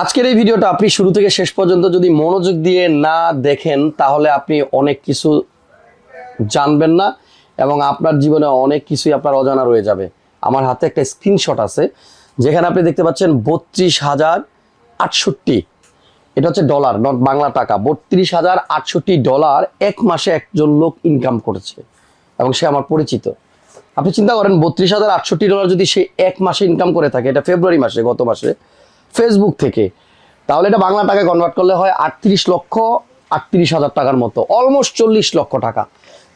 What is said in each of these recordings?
আজকের এই ভিডিওটা আপনি শুরু থেকে শেষ পর্যন্ত যদি মনোযোগ দিয়ে না দেখেন, তাহলে আপনি অনেক কিছু জানবেন না এবং আপনার জীবনে অনেক কিছুই আপনার অজানা রয়ে যাবে। আমার হাতে একটা স্ক্রিনশট আছে, যেখানে আপনি দেখতে পাচ্ছেন বত্রিশ হাজার আটষট্টি। এটা হচ্ছে ডলার নট বাংলা টাকা। বত্রিশ হাজার আটষট্টি ডলার এক মাসে একজন লোক ইনকাম করেছে এবং সে আমার পরিচিত। আপনি চিন্তা করেন, বত্রিশ হাজার আটষট্টি ডলার যদি সে এক মাসে ইনকাম করে থাকে, এটা ফেব্রুয়ারি মাসে, গত মাসে ফেসবুক থেকে। তাহলে এটা বাংলা টাকায় কনভার্ট করলে হয় আটত্রিশ লক্ষ আটত্রিশ হাজার টাকার মতো অলমোস্ট চল্লিশ লক্ষ টাকা।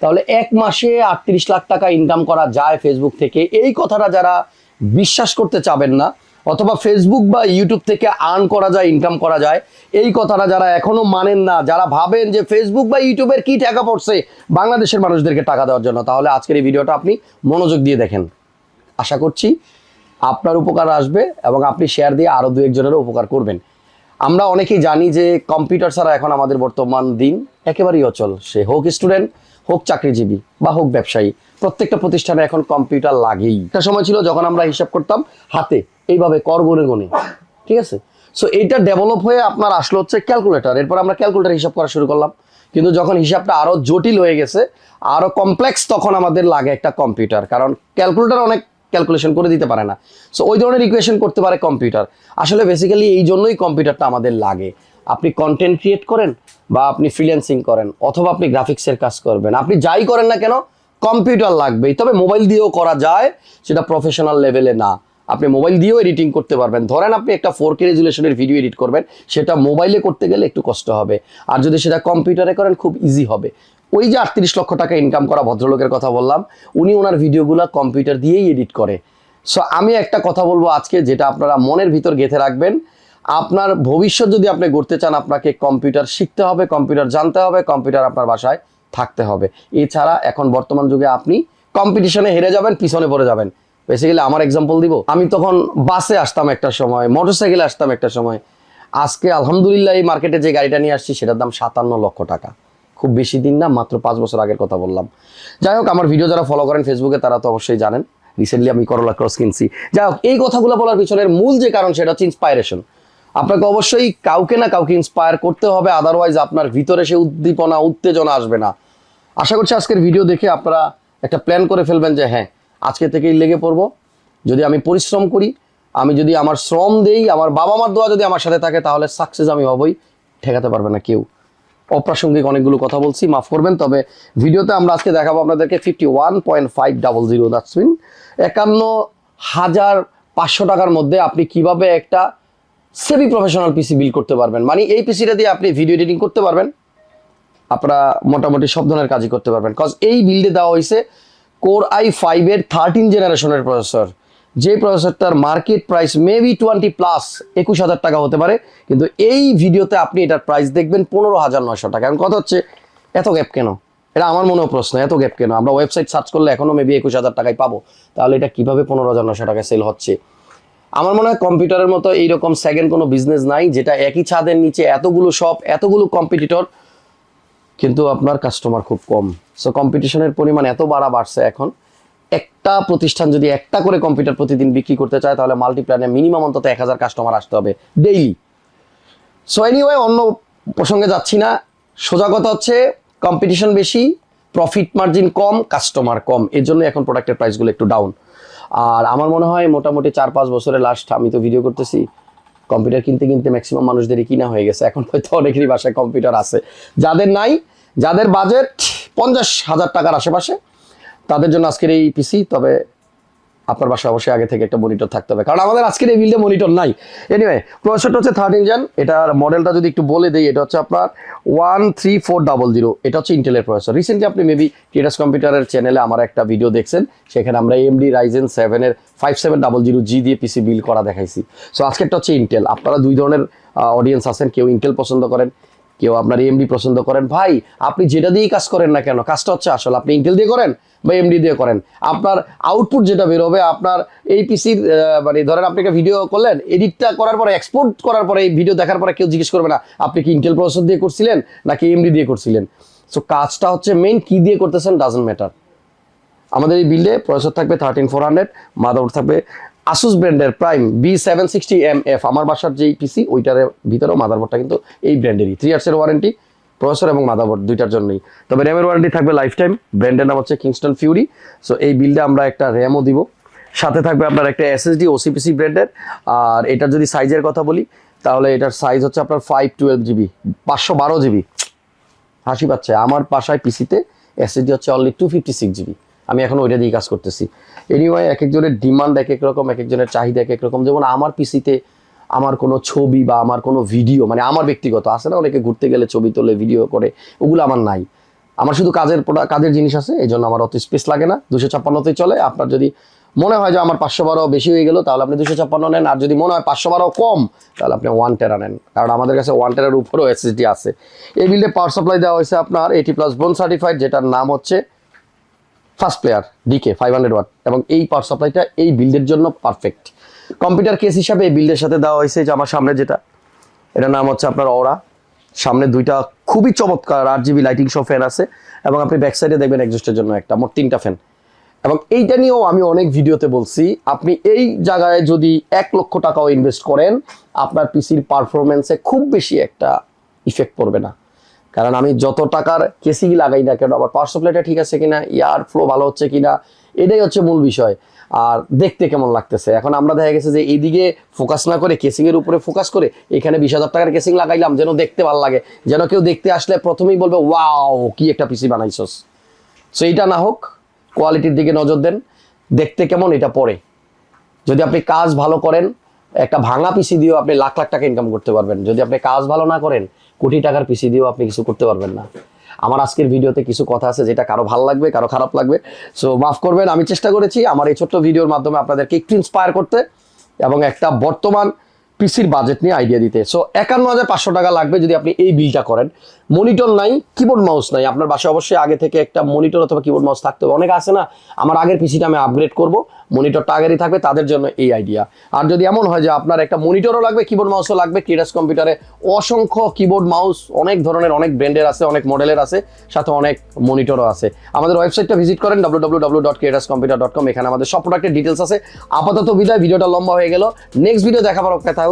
তাহলে এক মাসে আটত্রিশ লাখ টাকা ইনকাম করা যায় ফেসবুক থেকে। এই কথাটা যারা বিশ্বাস করতে চাবেন না, অথবা ফেসবুক বা ইউটিউব থেকে আর্ন করা যায় ইনকাম করা যায়, এই কথাটা যারা এখনও মানেন না, যারা ভাবেন যে ফেসবুক বা ইউটিউবের কি টাকা পড়ছে, বাংলাদেশের মানুষদেরকে টাকা দেওয়ার জন্য, তাহলে আজকের এই ভিডিওটা আপনি মনোযোগ দিয়ে দেখেন। আশা করছি আপনার উপকার আসবে এবং আপনি শেয়ার দিয়ে আরও দু একজনেরও উপকার করবেন। আমরা অনেকেই জানি যে কম্পিউটার ছাড়া এখন আমাদের বর্তমান দিন একেবারেই অচল। সে হোক স্টুডেন্ট হোক চাকরিজীবী বা হোক ব্যবসায়ী, প্রত্যেকটা প্রতিষ্ঠানে এখন কম্পিউটার লাগেই। একটা সময় ছিল যখন আমরা হিসাব করতাম, হাতে, এইভাবে কর গণে গণে ঠিক আছে? সো এইটা ডেভেলপ হয়ে আপনার আসলো হচ্ছে ক্যালকুলেটর এরপর আমরা ক্যালকুলেটার হিসাব করা শুরু করলাম। কিন্তু যখন হিসাবটা আরও জটিল হয়ে গেছে আরও কমপ্লেক্স তখন আমাদের লাগে একটা কম্পিউটার কারণ ক্যালকুলেটার অনেক ক্যালকুলেশন করে দিতে পারে না। সো ওই ধরনের ইকুয়েশন করতে পারে কম্পিউটার আসলে বেসিক্যালি এই জন্যই কম্পিউটারটা আমাদের লাগে। আপনি কন্টেন্ট ক্রিয়েট করেন বা আপনি ফ্রিল্যান্সিং করেন, অথবা আপনি গ্রাফিক্সের কাজ করবেন। আপনি যাই করেন না কেন কম্পিউটার লাগবেই। তবে মোবাইল দিয়েও করা যায়, সেটা প্রফেশনাল লেভেলে না। আপনি মোবাইল দিয়েও এডিটিং করতে পারবেন। ধরেন আপনি একটা ফোর কে রেজুলেশনের ভিডিও এডিট করবেন, সেটা মোবাইলে করতে গেলে একটু কষ্ট হবে। আর যদি সেটা কম্পিউটারে করেন, খুব ইজি হবে। ওই যে আটত্রিশ লক্ষ টাকা ইনকাম করা ভদ্রলোকের কথা বললাম, উনি ওনার ভিডিওগুলো কম্পিউটার দিয়েই এডিট করে। সো আমি একটা কথা বলব আজকে যেটা আপনারা মনের ভিতর গেঁথে রাখবেন। আপনার ভবিষ্যৎ যদি আপনি গড়তে চান, আপনাকে কম্পিউটার শিখতে হবে কম্পিউটার জানতে হবে কম্পিউটার আপনার বাসায় থাকতে হবে। এছাড়া এখন বর্তমান যুগে আপনি কম্পিটিশনে হেরে যাবেন, পিছনে পড়ে যাবেন। বেসিক্যালি আমার এক্সাম্পল দিব। আমি তখন বাসে আসতাম একটা সময় মোটরসাইকেলে আসতাম একটা সময়। আজকে আলহামদুলিল্লাহ এই মার্কেটে যে গাড়িটা নিয়ে আসছি, সেটার দাম সাতান্ন লক্ষ টাকা। খুব বেশি দিন না, মাত্র পাঁচ বছর আগের কথা বললাম। যাই হোক, আমার ভিডিও যারা ফলো করেন ফেসবুকে তারা তো অবশ্যই জানেন রিসেন্টলি আমি করোলা ক্রস কিনছি। যাই হোক, এই কথাগুলো বলার পিছনের মূল যে কারণ, সেটা হচ্ছে ইন্সপায়ারেশন আপনাকে অবশ্যই কাউকে না কাউকে ইন্সপায়ার করতে হবে আদারওয়াইজ আপনার ভিতরে সে উদ্দীপনা, উত্তেজনা আসবে না। আশা করছি আজকের ভিডিও দেখে আপনারা একটা প্ল্যান করে ফেলবেন যে হ্যাঁ আজকে থেকেই লেগে পড়ব। যদি আমি পরিশ্রম করি, আমি যদি আমার শ্রম দেই, আমার বাবা মার দোয়া যদি আমার সাথে থাকে, তাহলে সাকসেস আমি হবই। ঠেকাতে পারবে না কেউ। অপ্রাসঙ্গিক অনেকগুলো কথা বলছি, মাফ করবেন। তবে ভিডিওতে আমরা আজকে দেখাবো আপনাদেরকে fifty one point five double zero that's mean একান্ন হাজার পাঁচশো টাকার মধ্যে আপনি কীভাবে একটা সেমি প্রফেশনাল পিসি বিল করতে পারবেন। মানে এই পিসিটা দিয়ে আপনি ভিডিও এডিটিং করতে পারবেন, আপনারা মোটামুটি সব ধরনের কাজই করতে পারবেন। কজ এই বিল্ডে দেওয়া হয়েছে কোর আই ফাইভের থার্টিন জেনারেশনের প্রসেসর যে প্রসেসরটার market price maybe twenty plus একুশ হাজার টাকা হতে পারে, কিন্তু এই ভিডিওতে আপনি এটার প্রাইস দেখবেন পনেরো হাজার নয়শো টাকা। এখন কথা হচ্ছে, এত গ্যাপ কেন? এটা আমার মনেও প্রশ্ন, এত গ্যাপ কেন? আমরা ওয়েবসাইট সার্চ করলে এখনও মেবি একুশ হাজার টাকায় পাবো। তাহলে এটা কীভাবে পনেরো হাজার নয়শো টাকায় সেল হচ্ছে? আমার মনে হয় কম্পিউটারের মতো এইরকম সেকেন্ড কোনো বিজনেস নাই, যেটা একই ছাদের নিচে এতগুলো শপ এতগুলো কম্পিটিটর কিন্তু আপনার কাস্টমার খুব কম। সো কম্পিটিশনের পরিমাণ এত বাড়া বাড়ছে এখন একটা প্রতিষ্ঠান যদি একটা করে কম্পিউটার প্রতিদিন বিক্রি করতে চায়, তাহলে মাল্টিপ্ল্যানে মিনিমাম অন্তত এক হাজার কাস্টমার আসতে হবে ডেইলি সো এনিওয়ে অন্য প্রসঙ্গে যাচ্ছি না। সোজা কথা হচ্ছে কম্পিটিশন বেশি প্রফিট মার্জিন কম কাস্টমার কম। এর জন্য এখন প্রোডাক্টের প্রাইসগুলো একটু ডাউন আর আমার মনে হয় মোটামুটি চার পাঁচ বছরের লাস্ট আমি তো ভিডিও করতেছি কম্পিউটার কিনতে কিনতে ম্যাক্সিমাম মানুষদেরই কিনা হয়ে গেছে। এখন হয়তো অনেকেরই বাসায় কম্পিউটার আছে। যাদের নাই, যাদের বাজেট পঞ্চাশ হাজার টাকার আশেপাশে তাদের জন্য আজকের এই পিসি তবে আপনার বাসায় অবশ্যই আগে থেকে একটা মনিটর থাকতে হবে। কারণ আমাদের আজকের এই বিল্ডে মনিটর নাই। এনিওয়ে প্রসেসরটা হচ্ছে থার্ড ইঞ্জান এটার মডেলটা যদি একটু বলে দিই, এটা হচ্ছে আপনার one three four double zero এটা হচ্ছে ইন্টেলের প্রসেসর রিসেন্টলি আপনি মেবি টিটাস কম্পিউটারের চ্যানেলে আমার একটা ভিডিও দেখছেন, সেখানে আমরা এমডি রাইজেন সেভেনের five seven double zero G দিয়ে পিসি বিল করা দেখাইছি। সো আজকেরটা হচ্ছে ইন্টেল আপনারা দুই ধরনের অডিয়েন্স আছেন, কেউ ইন্টেল পছন্দ করেন কেউ আপনার এমডি পছন্দ করেন। ভাই, আপনি যেটা দিয়েই কাজ করেন না কেন? কাজটা হচ্ছে আসলে। আপনি ইন্টেল দিয়ে করেন বা এমডি দিয়ে করেন? আপনার আউটপুট যেটা বেরোবে আপনার এই পিসির মানে ধরেন আপনি একটা ভিডিও করলেন এডিটটা করার পরে এক্সপোর্ট করার পরে, এই ভিডিও দেখার পরে কেউ জিজ্ঞেস করবে না, আপনি কি ইন্টেল প্রসেসর দিয়ে করছিলেন নাকি এমডি দিয়ে করছিলেন? সো কাজটা হচ্ছে মেইন কি দিয়ে করতেছেন ডাজন্ট ম্যাটার আমাদের এই বিল্ডে প্রসেসর থাকবে থার্টিন ফোর হান্ড্রেড মাদারবোর্ড থাকবে আসুস ব্র্যান্ডের Prime B seven sixty M F আমার বাসার যেই পিসি ওইটার ভিতরেও মাদারবোর্ডটা কিন্তু এই ব্র্যান্ডেরই থ্রি ইয়ার্সের ওয়ারেন্টি প্রসেসর এবং মাদারবোর্ড দুইটার জন্যই। তবে র্যামের ওয়ারেন্টি থাকবে লাইফ টাইম ব্র্যান্ডের নাম হচ্ছে কিংস্টন ফিউরি সো এই বিলটা আমরা একটা র্যামও দিব। সাথে থাকবে আপনার একটা এসএসডি ওসিপিসি ব্র্যান্ডের আর এটার যদি সাইজের কথা বলি, তাহলে এটার সাইজ হচ্ছে আপনার ফাইভ টুয়েলভ জিবি পাঁচশো বারো জিবি হাসি পাচ্ছে। আমার বাসায় পিসিতে এসএসডি হচ্ছে only two fifty six GB আমি এখন ওইটা দিয়ে কাজ করতেছি। এনিওয়াই এক একজনের ডিমান্ড এক এক রকম, এক একজনের চাহিদা এক এক রকম। যেমন আমার পিসিতে আমার কোনো ছবি বা আমার কোনো ভিডিও মানে আমার ব্যক্তিগত, আছে না অনেকে ঘুরতে গেলে ছবি তোলে ভিডিও করে, ওগুলো আমার নাই। আমার শুধু কাজের কাজের জিনিস আছে এই জন্য আমার অত স্পেস লাগে না। দুশো ছাপ্পান্নতেই চলে। আপনার যদি মনে হয় যে আমার পাঁচশো বারো বেশি হয়ে গেল, তাহলে আপনি দুশো ছাপ্পান্ন নেন। আর যদি মনে হয় পাঁচশো বারো কম, তাহলে আপনি ওয়ান টেরা নেন। কারণ আমাদের কাছে ওয়ান টেরার উপরেও এসএসডি আছে। এই বিল্ডে পাওয়ার সাপ্লাই দেওয়া হয়েছে আপনার এইটি প্লাস বোন সার্টিফাইড যেটার নাম হচ্ছে first player DK five hundred watt এবং এই পাওয়ার সাপ্লাইটা এই বিল্ডের জন্য পারফেক্ট কম্পিউটার কেস হিসাবে এই বিল্ডের সাথে দেওয়া হয়েছে যে আমার সামনে যেটা। এটার নাম হচ্ছে আপনার অরা সামনে দুইটা খুবই চমৎকার আট জিবি লাইটিং সহ ফ্যান আছে। এবং আপনি ব্যাক সাইডে দেখবেন এক্সস্টের জন্য একটা, মোট তিনটা ফ্যান এবং এইটা নিয়েও আমি অনেক ভিডিওতে বলছি, আপনি এই জায়গায় যদি এক লক্ষ টাকাও ইনভেস্ট করেন, আপনার পিসির পারফরমেন্সে খুব বেশি একটা ইফেক্ট পড়বে না। কারণ আমি যত টাকার কেসিং লাগাই না কেন, আমার পাওয়ার সাপ্লাইটা ঠিক আছে কিনা, ইয়ার ফ্লো ভালো হচ্ছে কিনা, এটাই হচ্ছে মূল বিষয়। আর দেখতে কেমন লাগতেছে? এখন আমরা দেখা গেছে যে এইদিকে ফোকাস না করে কেসিং এর উপরে ফোকাস করে এখানে বিশ হাজার টাকার কেসিং লাগাইলাম, যেন দেখতে ভালো লাগে। যেন কেউ দেখতে আসলে প্রথমেই বলবে, ওয়াও, কি একটা পিসি বানাইছস। সো এইটা না হোক কোয়ালিটির দিকে নজর দেন। দেখতে কেমন, এটা পরে। যদি আপনি কাজ ভালো করেন, একটা ভাঙা পিসি দিয়েও আপনি লাখ লাখ টাকা ইনকাম করতে পারবেন। যদি আপনি কাজ ভালো না করেন কোটি টাকার পিসি দিয়েও আপনি কিছু করতে পারবেন না। আমার আজকের ভিডিওতে কিছু কথা আছে যেটা কারও ভালো লাগবে, কারও খারাপ লাগবে। সো মাফ করবেন, আমি চেষ্টা করেছি আমার এই ছোট্ট ভিডিওর মাধ্যমে আপনাদেরকে একটু ইন্সপায়ার করতে এবং একটা বর্তমান পিসির বাজেট নিয়ে আইডিয়া দিতে। সো একান্ন হাজার পাঁচশো টাকা লাগবে যদি আপনি এই বিলটা করেন। মনিটর নাই কিবোর্ড মাউস নাই। আপনার বাসায় অবশ্যই আগে থেকে একটা মনিটর অথবা কিবোর্ড মাউস থাকতে হবে। অনেক আছে না, আমার আগের পিসিটা আমি আপগ্রেড করব। মনিটরটা আগেরই থাকবে, তাদের জন্য এই আইডিয়া আর যদি এমন হয় যে আপনার একটা মনিটরও লাগবে কিবোর্ড মাউসও লাগবে ক্রিডাস কম্পিউটারে অসংখ্য কিবোর্ড মাউস অনেক ধরনের, অনেক ব্র্যান্ডের আছে, অনেক মডেলের আছে, সাথে অনেক মনিটরও আছে। আমাদের ওয়েবসাইটটা ভিজিট করেন W W W dot computer dot com এখানে আমাদের সব প্রোডাক্টের ডিটেলস আছে। আপাতত বিদায়, ভিডিওটা লম্বা হয়ে গেল। নেক্সট ভিডিও দেখাবার থাকুন।